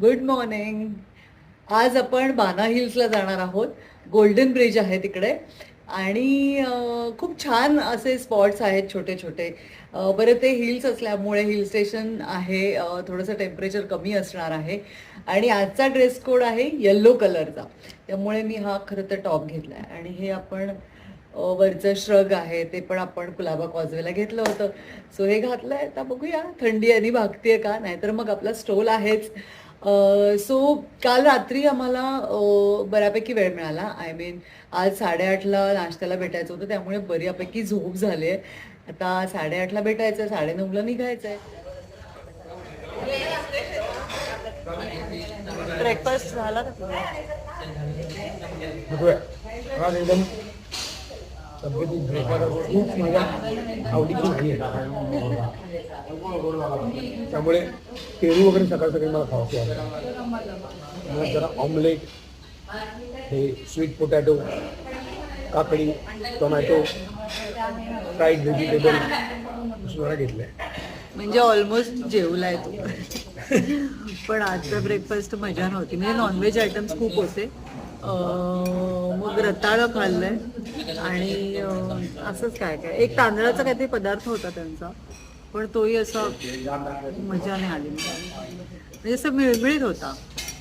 Good morning आज आपण बाना हिल्सला जाणार आहोत. गोल्डन ब्रिज आहे तिकडे. आणि खूप छान असे स्पॉट्स आहेत छोटे छोटे बरं ते हिल्स असल्यामुळे हिल स्टेशन आहे थोडंसं टेम्परेचर कमी असणार आहे. आणि आजचा ड्रेस कोड आहे येल्लो कलरचा त्यामुळे मी हा खरं तर टॉप घेतला आहे आणि हे आपण वरचं श्रग आहे ते पण आपण कुलाबा कॉजवेला घेतलं होतं. सो हे घातलं आहे आता बघूया. थंडी आणि भागतीये का? नाहीतर मग आपला स्टोल आहेच. सो काल रात्री आम्हाला बऱ्यापैकी वेळ मिळाला. आय मीन आज साडेआठला नाश्त्याला भेटायचं होतं त्यामुळे बऱ्यापैकी झोप झाली आहे आता साडेआठला भेटायचं आहे साडेनऊला निघायचं आहे ब्रेकफास्ट झाला का तुझा बघूया आज एकदम तब्येती ब्रेकफास्ट खूप माझ्या आवडीची भाजी आहे. त्यामुळे पेरू वगैरे सकाळ सकाळी मला खावायचे आहे जरा ऑमलेट हे स्वीट पोटॅटो काकडी टोमॅटो फ्राईड व्हेजिटेबल जरा घेतलं आहे म्हणजे ऑलमोस्ट जेवलाय तू. पण आजचा ब्रेकफास्ट मजा नव्हती. म्हणजे नॉनव्हेज आयटम्स खूप होते. मग रताळं खाल्लंय आणि असंच काय काय. एक तांदळाचा काहीतरी पदार्थ होता त्यांचा पण तोही असा मजा नाही आली. म्हणजे असं मिळमिळीत होता.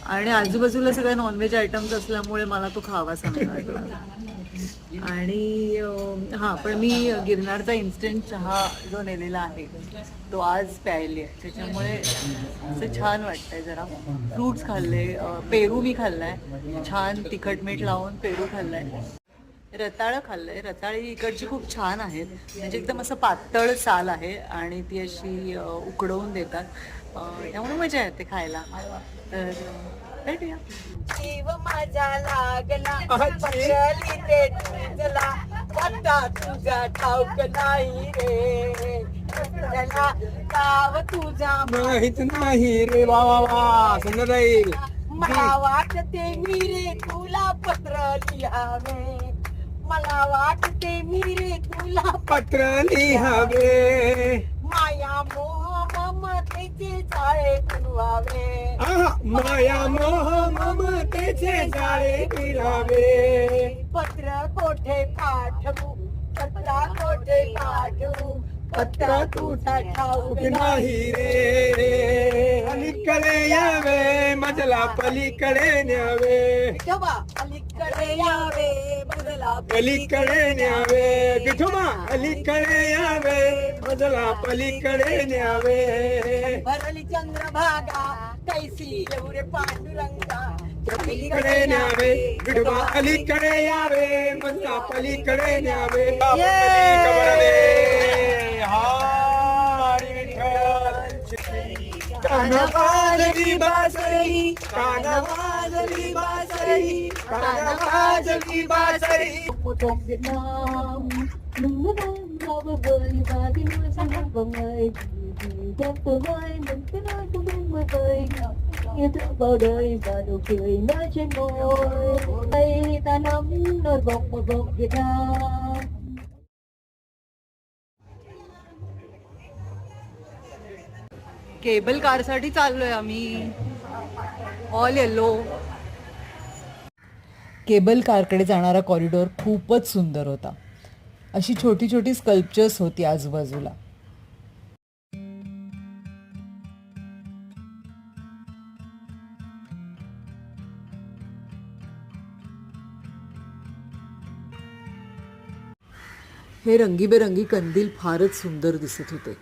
आणि आजूबाजूला सगळे नॉनव्हेज आयटम्स असल्यामुळे मला तो खावासा नाही वाटला आणि हां पण मी गिरनारचा इन्स्टंट चहा जो नेलेला आहे तो आज प्यायली आहे. त्याच्यामुळे असं छान वाटतंय जरा. फ्रूट्स खाल्ले पेरू मी खाल्लाय. छान तिखट मीठ लावून पेरू खाल्लाय. रताळं खाल्लंय. रताळी इकडची खूप छान आहेत. म्हणजे एकदम असं पातळ साल आहे आणि ती अशी उकडवून देतात. त्यामुळे मजा येते खायला. तर भेटूया जीव माझा लागला. ते तुझला. पत्ता तुझा ठाऊक नाही रे. तुझला गाव तुझा माहीत नाही रे वा वा वा. सुंदर राहील मला वाटते मी रे तुला पत्र लिहावे. मला वाटते मी रे तुला पत्र लिहावे. माया मोह ममतेचे जाळे कुरवावे आहा, माया मोह ममतेचे जाळे फिरावे. पत्र कोठे पाठवू? पत्रा कोठे पाठवू? पत्र तुझा ठाऊक नाही रे. अलीकडे यावे मजला पलीकडे न्यावे. अलीकडे यावे पलीकडे न्यावे विठोबा अलीकडे यावे मजला पलीकडे न्यावे. भरली चंद्रभागा कैसी एवढे पांडुरंगा. पलीकडे न्यावे विठोबा अलीकडे यावे मजला पलीकडे न्यावे. हरी ಕಾನವಾಜಲಿ ಬಾಸರಿ ಕಾನವಾಜಲಿ ಬಾಸರಿ ಕಾನವಾಜಲಿ ಬಾಸರಿ Cộng Việt Nam Núi non bao bờ vời và tiếng mưa sang hát vào ngày Vì đẹp tôi gọi mình tiếng nói cũng đến mưa vời Yêu thương bao đời và nụ cười nở trên môi Tay ta nắm đôi vòng một vòng Việt Nam cable कारसाठी चाललोय आम्ही. All yellow cable कारकडे जाणारा corridor खूपच सुंदर होता. अशी छोटी छोटी स्कल्पचर्स होती आजूबाजूला. हे रंगीबेरंगी कंदील फारच सुंदर दिसत होते.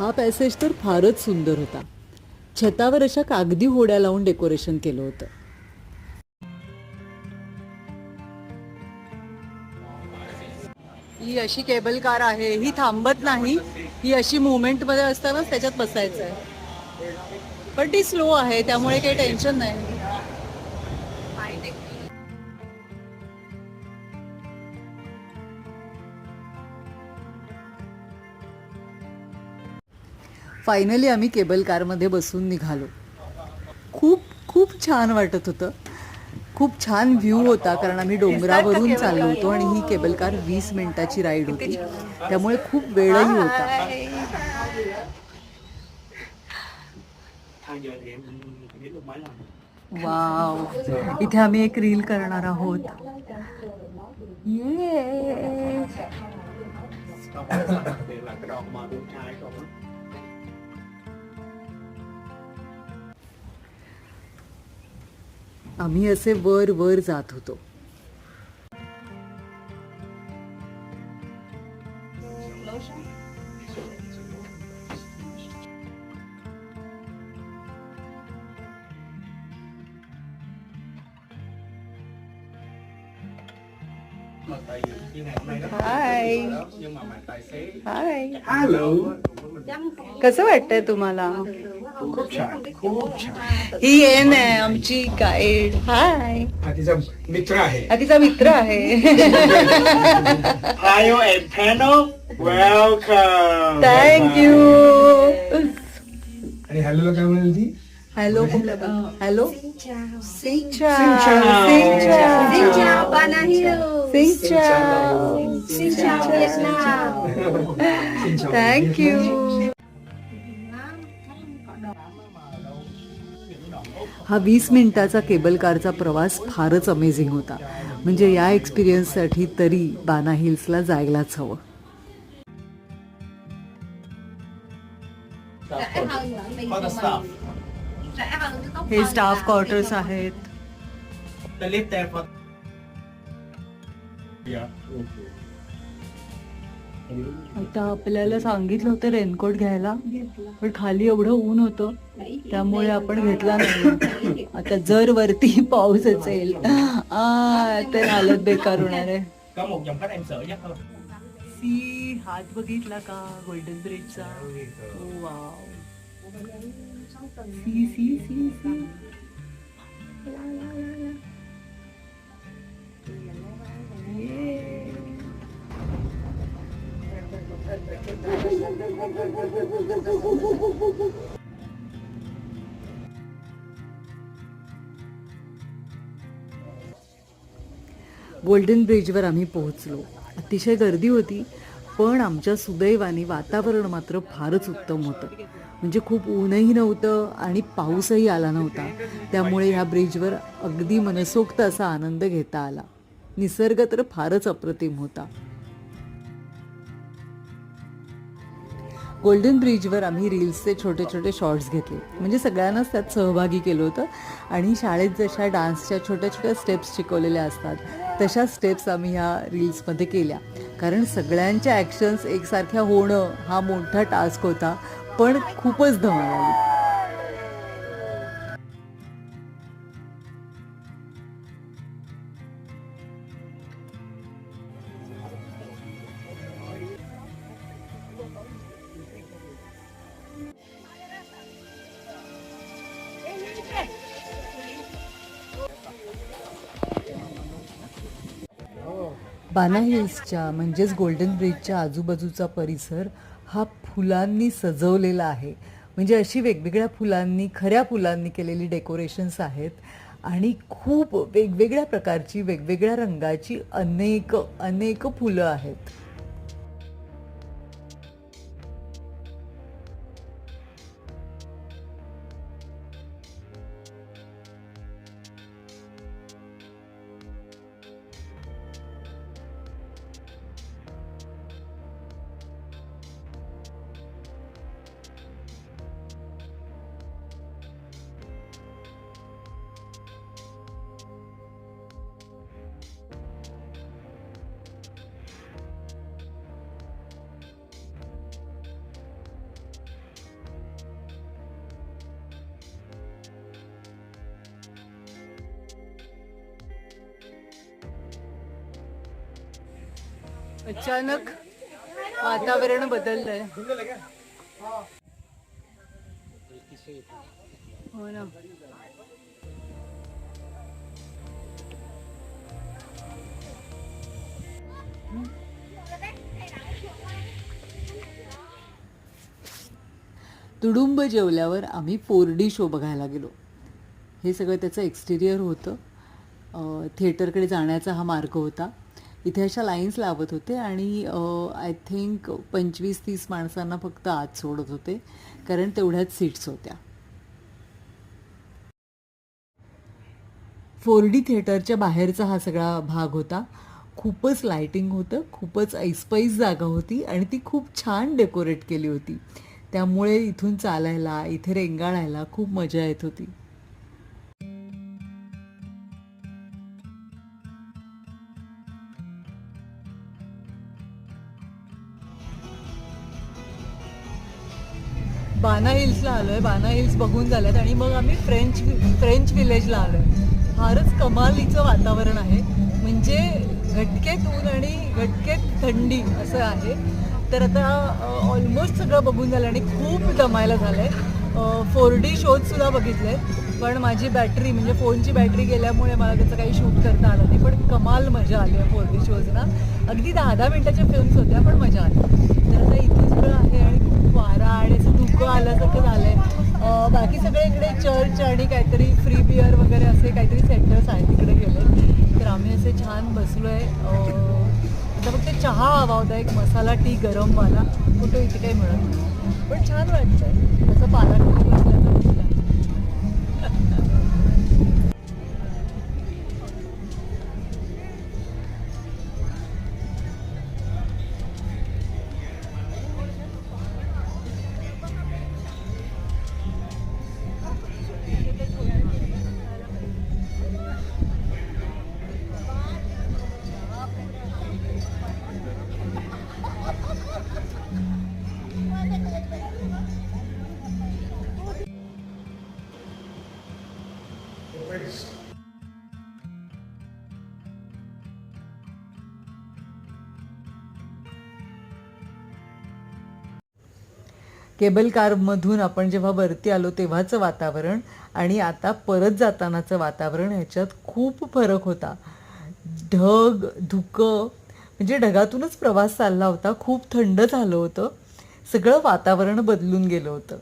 हा पॅसेज तर फारच सुंदर होता. छतावर अशा कागदी होड्या लावून डेकोरेशन केलं होतं. ही अशी केबल कार आहे ही थांबत नाही. ही अशी मुवमेंटमध्ये असतानाच त्याच्यात बसायचं आहे पण ती स्लो आहे त्यामुळे काही टेन्शन नाही. फायनली आम्ही केबल कारमध्ये बसून निघालो. खूप खूप छान वाटत होतं. खूप छान व्ह्यू होता कारण आम्ही डोंगरावरून चाललो होतो आणि ही केबल कार वीस मिनिटाची राईड होती. त्यामुळे खूप वेळही होता. वाव इथे आम्ही एक रील करणार आहोत. ये आम्ही असे वर वर जात होतो. हाय हाय कसं वाटतंय तुम्हाला? खूप छान खूप छान. ही येन आहे आमची गाईड हाय. हा तिचा मित्र आहे. हा तिचा मित्र आहे. Hayo and Pano, welcome. Thank you आणि हॅलोला काय म्हणाली ती? हॅलो हॅलो सिंचा थँक्यू हा वीस मिनिटाचा केबल कारचा प्रवास फारच अमेझिंग होता. म्हणजे या एक्सपिरियन्ससाठी तरी बाना हिल्सला जायलाच हवं. हे स्टाफ क्वार्टर्स आहेत. आता आपल्याला सांगितलं होतं रेनकोट घ्यायला पण खाली एवढं ऊन होतं त्यामुळे आपण घेतला नाही. आता जर वरती पाऊस असेल. तर हालत बेकार होणार आहे? सी हात बघितला का? Golden ब्रिजचा wow see see see see. Golden ब्रिजवर आम्ही पोहोचलो. अतिशय गर्दी होती पण आमच्या सुदैवाने वातावरण मात्र फारच उत्तम होतं. म्हणजे खूप ऊनही नव्हतं आणि पाऊसही आला नव्हता. त्यामुळे ह्या ब्रिजवर अगदी मनसोक्त असा आनंद घेता आला. निसर्ग तर फारच अप्रतिम होता. गोल्डन ब्रिजवर आम्ही रील्सचे छोटे छोटे शॉर्ट्स घेतले. म्हणजे सगळ्यांनाच त्यात सहभागी केलं होतं. आणि शाळेत जशा डान्सच्या छोट्या छोट्या स्टेप्स शिकवलेल्या असतात तशा स्टेप्स आम्ही ह्या रील्समध्ये केल्या. कारण सगळ्यांच्या ॲक्शन्स एकसारख्या होणं हा मोठा टास्क होता पण खूपच धमाल आली. पाना हिल्सच्या म्हणजेच गोल्डन ब्रिजच्या आजूबाजूचा परिसर हा फुलांनी सजवलेला आहे. म्हणजे अशी वेगवेगळ्या फुलांनी खऱ्या फुलांनी केलेली डेकोरेशन्स आहेत आणि खूप वेगवेगळ्या प्रकारची वेगवेगळ्या रंगाची अनेक अनेक फुलं आहेत. अचानक वातावरण बदललंय. हो ना. तुडुंब जेवल्यावर आम्ही फोर डी शो बघायला गेलो. हे सगळं त्याचं एक्सटिरियर होतं. थिएटरकडे जाण्याचा हा मार्ग होता. इथे अशा लाईन्स लावत होते आणि आय थिंक पंचवीस तीस माणसांना फक्त आत सोडत होते कारण तेवढ्याच सीट्स होत्या. फोर डी थिएटरच्या बाहेरचा हा सगळा भाग होता. खूपच लायटिंग होतं खूपच ऐसपैस जागा होती आणि ती खूप छान डेकोरेट केली होती. त्यामुळे इथून चालायला इथे रेंगाळायला खूप मजा येत होती. बाना हिल्सला आलो आहे बाना हिल्स बघून झाल्यात आणि मग आम्ही फ्रेंच फ्रेंच विलेजला आलो आहे फारच कमालीचं वातावरण आहे. म्हणजे घटकेत ऊन आणि घटकेत थंडी असं आहे. तर आता ऑलमोस्ट सगळं बघून झालं आणि खूप दमायला झालंय. फोर डी शोज सुद्धा बघितले पण माझी बॅटरी म्हणजे फोनची बॅटरी गेल्यामुळे मला त्याचं काही शूट करता आलं नाही. पण कमाल मजा आली आहे फोर डी शोजना अगदी दहा दहा मिनटाच्या फिल्म्स होत्या पण मजा आली तर आता इथे सगळं आहे आणि खूप वारा आणि असं धुकं आल्यासारखं झालंय अं, बाकी सगळे इकडे चर्च आणि काहीतरी फ्री बिअर वगैरे असे काहीतरी सेंटर्स आहेत तिकडे गेले. तर आम्ही असे छान बसलो आहे आता फक्त चहा हवा होता एक मसाला टी गरमवाला कुठं इथे काही मिळत नाही. पण छान वाटतं असं तसं बसल्याचं केबल कारमधून आपण जेव्हा वरती आलो तेव्हाचं वातावरण आणि आता परत जातानाचं वातावरण ह्याच्यात खूप फरक होता. ढग धुकं म्हणजे ढगातूनच प्रवास चालला होता. खूप थंड झालं होतं. सगळं वातावरण बदलून गेलं होतं.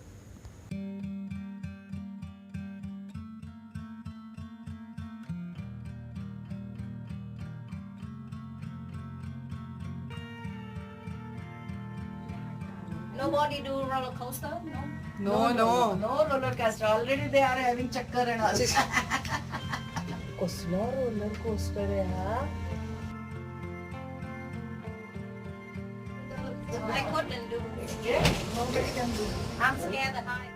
Nobody do roller coaster? No. No, no. No roller coaster. Already they are having chakkar and all. कसला रोलर कोस्टर आहे हा I couldn't do it. Nobody can do it. I'm scared of height.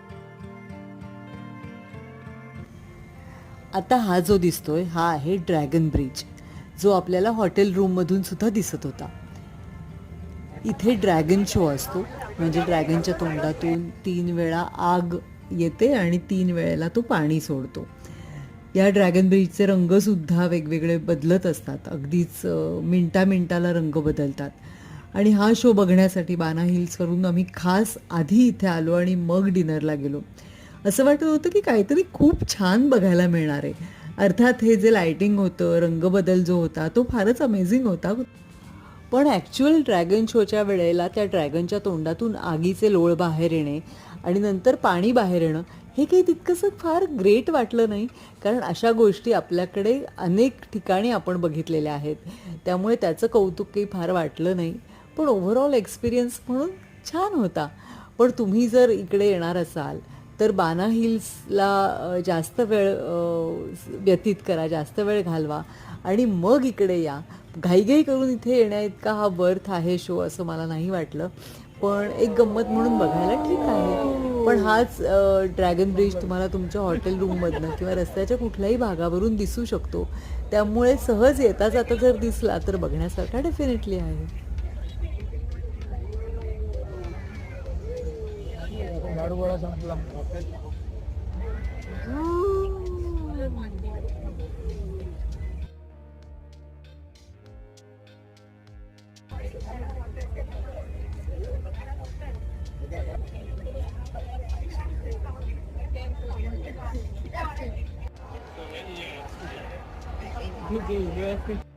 आता हा जो दिसतोय हा आहे dragon bridge जो आपल्याला हॉटेल रूममधून सुद्धा दिसत होता इथे ड्रॅगन शो असतो. म्हणजे ड्रॅगनच्या तोंडातून तीन वेळा आग येते आणि तीन वेळेला तो पाणी सोडतो. या ड्रॅगन ब्रिजचे रंगसुद्धा वेगवेगळे बदलत असतात. अगदीच मिनटा मिनटाला रंग बदलतात. आणि हा शो बघण्यासाठी बाना हिल्सवरून आम्ही खास आधी इथे आलो आणि मग डिनरला गेलो. असं वाटत होतं की काहीतरी खूप छान बघायला मिळणार आहे. अर्थात हे जे लाइटिंग होतं रंगबदल जो होता तो फारच अमेझिंग होता. पण ॲक्च्युअल ड्रॅगन शोच्या वेळेला त्या ड्रॅगनच्या तोंडातून आगीचे लोळ बाहेर येणे आणि नंतर पाणी बाहेर येणं हे काही तितकंसं फार ग्रेट वाटलं नाही. कारण अशा गोष्टी आपल्याकडे अनेक ठिकाणी आपण बघितलेल्या आहेत. त्यामुळे त्याचं कौतुक काही फार वाटलं नाही. पण ओव्हरऑल एक्सपिरियन्स म्हणून छान होता. पण तुम्ही जर इकडे येणार असाल तर बाना हिल्सला जास्त वेळ व्यतीत करा जास्त वेळ घालवा आणि मग इकडे या. घाईघाई करून इथे येण्या इतका हा बर्थ आहे शो असं मला नाही वाटलं. पण एक गंमत म्हणून बघायला ठीक आहे. पण हाच ड्रॅगन ब्रिज तुम्हाला तुमच्या हॉटेल रूममधनं किंवा रस्त्याच्या कुठल्याही भागावरून दिसू शकतो. त्यामुळे सहज येता जाता जर दिसला तर बघण्यासारखा डेफिनेटली आहे. संपला. no Google. Né?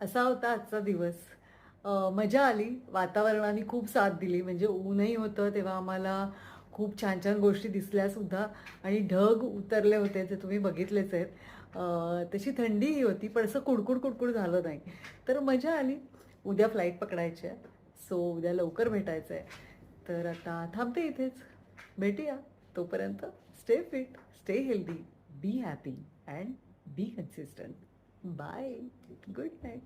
असा होता आजचा दिवस. मजा आली. वातावरणाने खूप साथ दिली. म्हणजे ऊनही होतं तेव्हा आम्हाला खूप छान छान गोष्टी दिसल्यासुद्धा. आणि ढग उतरले होते जे तुम्ही बघितलेच आहेत. तशी थंडीही होती पण असं कुडकुड कुडकुड झालं नाही. तर मजा आली. उद्या फ्लाईट पकडायची आहे. सो उद्या लवकर भेटायचं आहे. तर आता थांबते इथेच. भेटूया. तोपर्यंत stay fit stay healthy be happy and be consistent Bye. Good night.